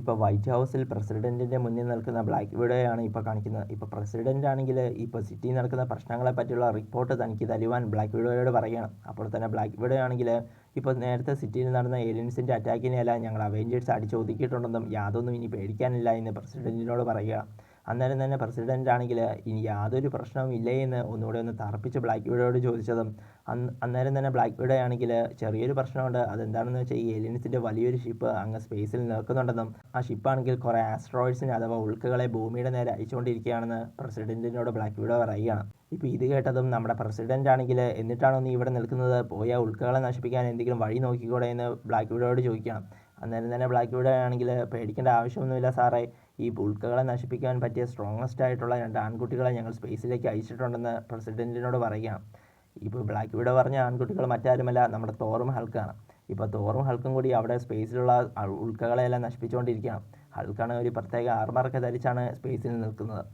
ഇപ്പോൾ വൈറ്റ് ഹൗസിൽ പ്രസിഡന്റിന്റെ മുന്നിൽ നിൽക്കുന്ന ബ്ലാക്ക് വിഡോയാണ് ഇപ്പോൾ കാണിക്കുന്നത്. ഇപ്പോൾ പ്രസിഡന്റ് ആണെങ്കിൽ ഇപ്പോൾ സിറ്റിയിൽ നടക്കുന്ന പ്രശ്നങ്ങളെ പറ്റിയുള്ള റിപ്പോർട്ട് തനിക്ക് തരുവാൻ ബ്ലാക്ക് വിഡോയോട് പറയുകയാണ്. അപ്പോൾ തന്നെ ബ്ലാക്ക് വിഡോ ആണെങ്കിൽ ഇപ്പോൾ നേരത്തെ സിറ്റിയിൽ നടന്ന ഏലിയൻസിന്റെ അറ്റാക്കിനെയല്ല ഞങ്ങൾ അവെഞ്ചേഴ്സ് അടിച്ചൊതുക്കിയിട്ടുണ്ടെന്നും യാതൊന്നും ഇനി പേടിക്കാനില്ല എന്ന് പ്രസിഡന്റിനോട് പറയുകയാണ്. അന്നേരം തന്നെ പ്രസിഡന്റ് ആണെങ്കിൽ ഇനി യാതൊരു പ്രശ്നവും ഇല്ലേ എന്ന് ഒന്നുകൂടെ ഒന്ന് തറപ്പിച്ച് ബ്ലാക്ക് വിഡോയോട് ചോദിച്ചതും അന്ന് അന്നേരം തന്നെ ബ്ലാക്ക് വിഡോ ആണെങ്കിൽ ചെറിയൊരു പ്രശ്നമുണ്ട്. അതെന്താണെന്ന് വെച്ചാൽ ഈ ഏലിയൻസിന്റെ വലിയൊരു ഷിപ്പ് അങ്ങ് സ്പേസിൽ നിൽക്കുന്നുണ്ടെന്നും ആ ഷിപ്പാണെങ്കിൽ കുറേ ആസ്ട്രോയിഡ്സിനെ അഥവാ ഉൾക്കകളെ ഭൂമിയുടെ നേരെ അയച്ചുകൊണ്ടിരിക്കുകയാണെന്ന് പ്രസിഡന്റിനോട് ബ്ലാക്ക് വിഡോ പറയുകയാണ്. ഇപ്പോൾ ഇത് കേട്ടതും നമ്മുടെ പ്രസിഡന്റ് ആണെങ്കിൽ എന്നിട്ടാണോ നീ ഇവിടെ നിൽക്കുന്നത്? പോയ ഉൾക്കകളെ നശിപ്പിക്കാൻ എന്തെങ്കിലും വഴി നോക്കിക്കൂടെ? എന്ന് ബ്ലാക്ക് വിഡോയോട് ചോദിക്കണം അന്നേരം തന്നെ ബ്ലാക്ക് വിഡോ ആണെങ്കിൽ പേടിക്കേണ്ട ആവശ്യമൊന്നുമില്ല സാറേ. ഈ ഉൾക്കകളെ നശിപ്പിക്കാൻ പറ്റിയ സ്ട്രോങ്ങസ്റ്റ് ആയിട്ടുള്ള രണ്ട് ആൺകുട്ടികളെ ഞങ്ങൾ സ്പേസിലേക്ക് അയച്ചിട്ടുണ്ടെന്ന് പ്രസിഡന്റിനോട് പറയുകയാണ്. ഇപ്പോൾ ബ്ലാക്ക് വിഡോ പറഞ്ഞ ആൺകുട്ടികൾ മറ്റാരുമല്ല നമ്മുടെ തോറും ഹൾക്കാണ് ഇപ്പോൾ തോറും ഹൾക്കും കൂടി അവിടെ സ്പേസിലുള്ള ഉൾക്കകളെയെല്ലാം നശിപ്പിച്ചുകൊണ്ടിരിക്കുകയാണ്. ഹൾക്കാണ് ഒരു പ്രത്യേക ആർമറൊക്കെ ധരിച്ചാണ് സ്പേസിൽ നിൽക്കുന്നത്.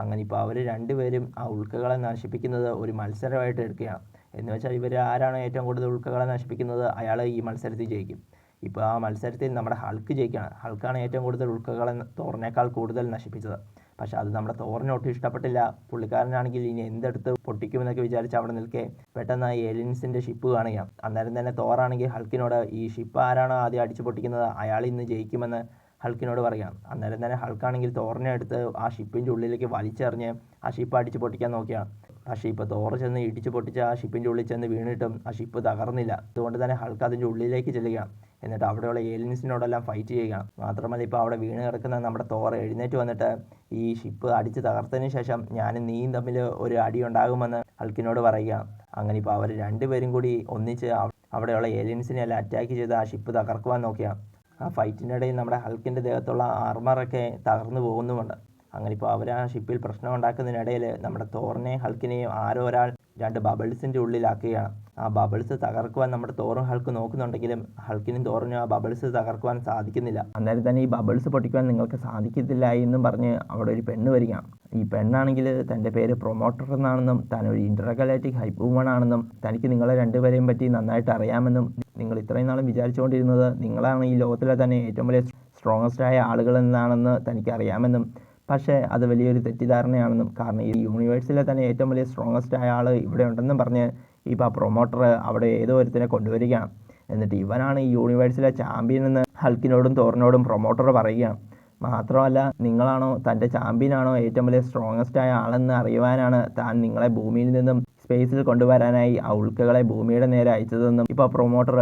അങ്ങനെ ഇപ്പോൾ അവർ രണ്ടുപേരും ആ ഉൾക്കകളെ നശിപ്പിക്കുന്നത് ഒരു മത്സരമായിട്ട് എടുക്കുകയാണ്. എന്ന് വെച്ചാൽ ഇവർ ആരാണ് ഏറ്റവും കൂടുതൽ ഉൾക്കകളെ നശിപ്പിക്കുന്നത്? അയാൾ ഈ മത്സരത്തിൽ ജയിക്കും. ഇപ്പോൾ ആ മത്സരത്തിൽ നമ്മുടെ ഹൾക്ക് ജയിക്കുകയാണ് ഹൾക്കാണ് ഏറ്റവും കൂടുതൽ ഉൾക്കകളെ തോറിനേക്കാൾ കൂടുതൽ നശിപ്പിച്ചത്. പക്ഷേ അത് നമ്മുടെ തോറിന് ഒട്ടും ഇഷ്ടപ്പെട്ടില്ല. പുള്ളിക്കാരനാണെങ്കിൽ ഇനി എന്തെടുത്ത് പൊട്ടിക്കുമെന്നൊക്കെ വിചാരിച്ച് അവിടെ നിൽക്കേ പെട്ടെന്ന് ആ ഏലിയൻസിന്റെ ഷിപ്പ് കാണുകയാണ്. അന്നേരം തന്നെ തോറാണെങ്കിൽ ഹൾക്കിനോട് ഈ ഷിപ്പ് ആരാണോ ആദ്യം അടിച്ചു പൊട്ടിക്കുന്നത്? അയാൾ ഇന്ന് ജയിക്കുമെന്ന് ഹൾക്കിനോട് പറയാം അന്നേരം തന്നെ ഹൾക്കാണെങ്കിൽ തോറിനെ എടുത്ത് ആ ഷിപ്പിന്റെ ഉള്ളിലേക്ക് വലിച്ചെറിഞ്ഞ് ആ ഷിപ്പ് അടിച്ച് പൊട്ടിക്കാൻ നോക്കിയാണ് ആ ഷിപ്പ് തോറ് ചെന്ന് ഇടിച്ച് പൊട്ടിച്ച് ആ ഷിപ്പിന്റെ ഉള്ളിൽ ചെന്ന് വീണിട്ടും ആ ഷിപ്പ് തകർന്നില്ല. അതുകൊണ്ട് തന്നെ ഹൾക്ക് അതിന്റെ ഉള്ളിലേക്ക് ചെല്ലുകയാണ്. എന്നിട്ട് അവിടെയുള്ള ഏലിയൻസിനോടെല്ലാം ഫൈറ്റ് ചെയ്യുകയാണ്. മാത്രമല്ല ഇപ്പോൾ അവിടെ വീണ് കിടക്കുന്ന നമ്മുടെ തോർ എഴുന്നേറ്റ് വന്നിട്ട് ഈ ഷിപ്പ് അടിച്ച് തകർത്തതിന് ശേഷം ഞാനും നീയും തമ്മിൽ ഒരു അടി ഉണ്ടാകുമെന്ന് ഹൾക്കിനോട് പറയുകയാണ്. അങ്ങനെ ഇപ്പോൾ അവർ രണ്ടുപേരും കൂടി ഒന്നിച്ച് അവ- അവിടെയുള്ള ഏലിയൻസിനെ എല്ലാം അറ്റാക്ക് ചെയ്ത് ആ ഷിപ്പ് തകർക്കുവാൻ നോക്കിയാണ്. ആ ഫൈറ്റിനിടയിൽ നമ്മുടെ ഹൾക്കിന്റെ ദേഹത്തുള്ള ആർമറൊക്കെ തകർന്നു പോകുന്നുമുണ്ട്. അങ്ങനെ ഇപ്പോൾ അവർ ആ ഷിപ്പിൽ പ്രശ്നം ഉണ്ടാക്കുന്നതിനിടയിൽ നമ്മുടെ തോറിനെയും ഹൾക്കിനെയും ആരോ ഒരാൾ രണ്ട് ബബിൾസിന്റെ ഉള്ളിലാക്കുകയാണ്. ആ ബബിൾസ് തകർക്കുവാൻ നമ്മുടെ തോറും ഹൾക്ക് നോക്കുന്നുണ്ടെങ്കിലും ഹൾക്കിനും തോറിനും ആ ബബിൾസ് തകർക്കുവാൻ സാധിക്കുന്നില്ല. അന്നേരം തന്നെ ഈ ബബിൾസ് പൊട്ടിക്കുവാൻ നിങ്ങൾക്ക് സാധിക്കത്തില്ല എന്നും പറഞ്ഞ് അവിടെ ഒരു പെണ്ണ് വരികയാണ്. ഈ പെണ്ണാണെങ്കിൽ തന്റെ പേര് പ്രൊമോട്ടർ എന്നാണെന്നും താൻ ഒരു ഇന്റർഗലാറ്റിക് ഹൈപ്പൂമൺ ആണെന്നും തനിക്ക് നിങ്ങളെ രണ്ടുപേരെയും പറ്റി നന്നായിട്ട് അറിയാമെന്നും നിങ്ങൾ ഇത്രയും നാളും വിചാരിച്ചുകൊണ്ടിരുന്നത് നിങ്ങളാണ് ഈ ലോകത്തിലെ തന്നെ ഏറ്റവും വലിയ സ്ട്രോങ്സ്റ്റായ ആളുകൾ എന്നാണെന്ന് തനിക്ക് അറിയാമെന്നും പക്ഷേ അത് വലിയൊരു തെറ്റിദ്ധാരണയാണെന്നും കാരണം ഈ യൂണിവേഴ്സിലെ തന്നെ ഏറ്റവും വലിയ സ്ട്രോങ്ങസ്റ്റ് ആയ ആൾ ഇവിടെ ഉണ്ടെന്നും പറഞ്ഞ് ഇപ്പോൾ ആ പ്രൊമോട്ടർ അവിടെ ഏതോ ഒരുത്തിനെ കൊണ്ടുവരികയാണ്. എന്നിട്ട് ഇവനാണ് ഈ യൂണിവേഴ്സിലെ ചാമ്പ്യൻ എന്ന് ഹൾക്കിനോടും തോറിനോടും പ്രൊമോട്ടർ പറയുകയാണ്. മാത്രമല്ല നിങ്ങളാണോ തന്റെ ചാമ്പ്യനാണോ ഏറ്റവും വലിയ സ്ട്രോങ്ങസ്റ്റ് ആയ ആളെന്ന് അറിയുവാനാണ് താൻ നിങ്ങളെ ഭൂമിയിൽ നിന്നും സ്പേസിൽ കൊണ്ടുവരാനായി ആ ഉൾക്കകളെ ഭൂമിയുടെ നേരെ അയച്ചതെന്നും ഇപ്പൊ പ്രൊമോട്ടർ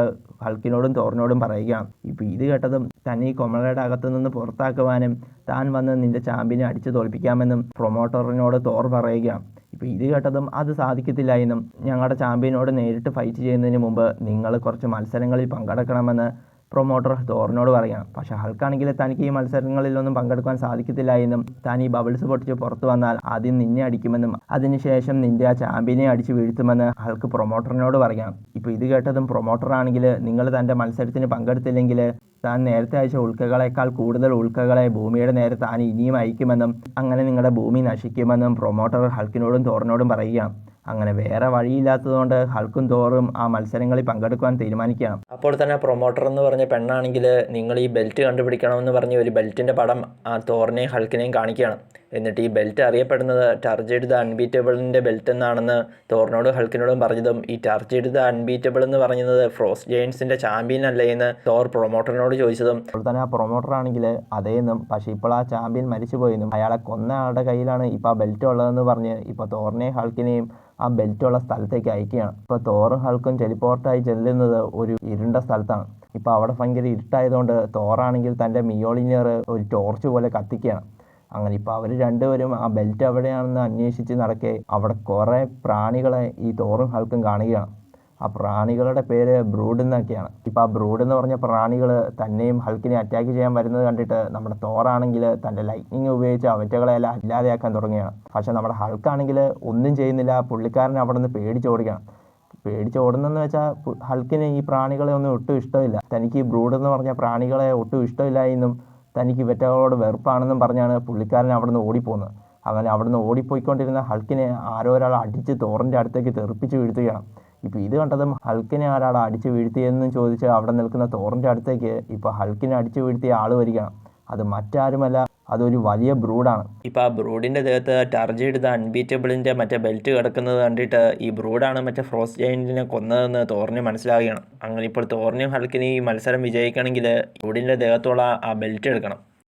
ഹൾക്കിനോടും തോറിനോടും പറയുകയാണ്. ഇപ്പൊ ഇത് കേട്ടതും തന്നെ ഈ കൊമളയുടെ അകത്തു നിന്ന് പുറത്താക്കുവാനും താൻ വന്ന് നിന്റെ ചാമ്പ്യനെ അടിച്ചു തോൽപ്പിക്കാമെന്നും പ്രൊമോട്ടറിനോട് തോർ പറയുകയാണ്. ഇപ്പൊ ഇത് കേട്ടതും അത് സാധിക്കത്തില്ല എന്നും ഞങ്ങളുടെ ചാമ്പ്യനോട് നേരിട്ട് ഫൈറ്റ് ചെയ്യുന്നതിന് മുമ്പ് നിങ്ങൾ കുറച്ച് മത്സരങ്ങളിൽ പങ്കെടുക്കണമെന്ന് പ്രൊമോട്ടർ തോറിനോട് പറയണം. പക്ഷേ ഹൾക്കാണെങ്കിൽ തനിക്ക് ഈ മത്സരങ്ങളിലൊന്നും പങ്കെടുക്കാൻ സാധിക്കത്തില്ല എന്നും താൻ ഈ ബബിൾസ് പൊട്ടിച്ച് പുറത്തു വന്നാൽ ആദ്യം നിന്നെ അടിക്കുമെന്നും അതിനുശേഷം നിന്റെ ആ ചാമ്പ്യനെ അടിച്ച് വീഴ്ത്തുമെന്ന് ഹൾക്ക് പ്രൊമോട്ടറിനോട് പറയാം ഇപ്പോൾ ഇത് കേട്ടതും പ്രൊമോട്ടറാണെങ്കിൽ നിങ്ങൾ തന്റെ മത്സരത്തിന് പങ്കെടുത്തില്ലെങ്കിൽ താൻ നേരത്തെ അയച്ച ഉൾക്കകളേക്കാൾ കൂടുതൽ ഉൾക്കകളെ ഭൂമിയുടെ നേരെ താൻ ഇനിയും അയക്കുമെന്നും അങ്ങനെ നിങ്ങളുടെ ഭൂമി നശിക്കുമെന്നും പ്രൊമോട്ടർ ഹൾക്കിനോടും തോറിനോടും പറയുകയാണ്. അങ്ങനെ വേറെ വഴിയില്ലാത്തതുകൊണ്ട് ഹൾക്കും തോറും ആ മത്സരങ്ങളിൽ പങ്കെടുക്കുവാൻ തീരുമാനിക്കുകയാണ്. അപ്പോൾ തന്നെ പ്രൊമോട്ടർ എന്ന് പറഞ്ഞ പെണ്ണാണെങ്കിൽ നിങ്ങൾ ഈ ബെൽറ്റ് കണ്ടുപിടിക്കണമെന്ന് പറഞ്ഞ് ഒരു ബെൽറ്റിന്റെ പടം ആ തോറിനെയും ഹൾക്കിനെയും കാണിക്കുകയാണ്. എന്നിട്ട് ഈ ബെൽറ്റ് അറിയപ്പെടുന്നത് ടർജഡ് ദ അൺബീറ്റബിളിന്റെ ബെൽറ്റ് എന്നാണെന്ന് തോറിനോടും ഹൾക്കിനോടും പറഞ്ഞതും ഈ ടർജഡ് ദ അൺബീറ്റബിൾ എന്ന് പറയുന്നത് ഫ്രോസ്റ്റ് ജെയിൻസിന്റെ ചാമ്പ്യൻ അല്ലേ എന്ന് തോർ പ്രൊമോട്ടറിനോട് ചോദിച്ചതും. അപ്പോൾ തന്നെ ആ പ്രൊമോട്ടർ ആണെങ്കിൽ അതേന്നും പക്ഷേ ഇപ്പോൾ ആ ചാമ്പ്യൻ മരിച്ചു പോയെന്നും അയാളെ കൊന്ന ആളുടെ കയ്യിലാണ് ഇപ്പോൾ ആ ബെൽറ്റ് ഉള്ളതെന്ന് പറഞ്ഞ് ഇപ്പോൾ തോറിനെയും ഹൾക്കിനെയും ആ ബെൽറ്റുള്ള സ്ഥലത്തേക്ക് അയക്കുകയാണ്. ഇപ്പോൾ തോറും ഹൾക്കും ടെലിപ്പോർട്ടായി ചെല്ലുന്നത് ഒരു ഇരുണ്ട സ്ഥലത്താണ്. ഇപ്പോൾ അവിടെ ഭയങ്കര ഇരുട്ടായതുകൊണ്ട് തോറാണെങ്കിൽ തന്റെ മിയോളിനിയർ ഒരു ടോർച്ച് പോലെ കത്തിക്കുകയാണ്. അങ്ങനെ ഇപ്പോൾ അവർ രണ്ടുപേരും ആ ബെൽറ്റ് എവിടെയാണെന്ന് അന്വേഷിച്ച് നടക്കെ അവിടെ കുറേ പ്രാണികളെ ഈ തോറും ഹൾക്കും കാണുകയാണ്. ആ പ്രാണികളുടെ പേര് ബ്രൂഡ് എന്നൊക്കെയാണ്. ഇപ്പോൾ ആ ബ്രൂഡ് എന്ന് പറഞ്ഞ പ്രാണികൾ തന്നെയും ഹൾക്കിനെ അറ്റാക്ക് ചെയ്യാൻ വരുന്നത് കണ്ടിട്ട് നമ്മുടെ തോറാണെങ്കിൽ തന്റെ ലൈറ്റ്നിങ് ഉപയോഗിച്ച് അവറ്റകളെല്ലാം ഇല്ലാതെയാക്കാൻ തുടങ്ങുകയാണ്. പക്ഷേ നമ്മുടെ ഹൾക്കാണെങ്കിൽ ഒന്നും ചെയ്യുന്നില്ല പുള്ളിക്കാരൻ അവിടെ നിന്ന് പേടിച്ച് ഓടുന്നെന്ന് വെച്ചാൽ ഹൾക്കിന് ഈ പ്രാണികളെ ഒന്നും ഒട്ടും ഇഷ്ടമില്ല. തനിക്ക് ബ്രൂഡ് എന്ന് പറഞ്ഞ പ്രാണികളെ ഒട്ടും ഇഷ്ടമില്ല എന്നും തനിക്ക് ഇവറ്റകളോട് വെറുപ്പാണെന്നും പറഞ്ഞാണ് പുള്ളിക്കാരൻ അവിടെ നിന്ന് ഓടിപ്പോകുന്നത്. അങ്ങനെ അവിടെ നിന്ന് ഓടിപ്പോയിക്കൊണ്ടിരുന്ന ഹൾക്കിനെ ആരോ ഒരാൾ അടിച്ച് തോറിന്റെ അടുത്തേക്ക് തെറിപ്പിച്ച് വീഴ്ത്തുകയാണ്. ഇപ്പോൾ ഇത് കണ്ടതും ഹൾക്കിനെ ആരാടാ അടിച്ചു വീഴ്ത്തിയെന്ന് ചോദിച്ച് അവിടെ നിൽക്കുന്ന തോറിന്റെ അടുത്തേക്ക് ഇപ്പോൾ ഹൾക്കിനെ അടിച്ചു വീഴ്ത്തിയ ആൾ വരികയാണ്. അത് മറ്റാരുമല്ല അതൊരു വലിയ ബ്രൂഡാണ്. ഇപ്പൊ ആ ബ്രൂഡിന്റെ ദേഹത്ത് ടർജ് എടുത്ത അൺബീറ്റബിളിന്റെ മറ്റേ ബെൽറ്റ് കിടക്കുന്നത് കണ്ടിട്ട് ഈ ബ്രൂഡാണ് മറ്റേ ഫ്രോസ്റ്റ് ജയിന്റിനെ കൊന്നതെന്ന് തോറിന് മനസ്സിലാവുകയാണ്. അങ്ങനെ ഇപ്പോൾ തോറിനും ഹൾക്കിനെ ഈ മത്സരം വിജയിക്കണമെങ്കിൽ ബ്രൂഡിന്റെ ദേഹത്തുള്ള ആ ബെൽറ്റ് എടുക്കണം.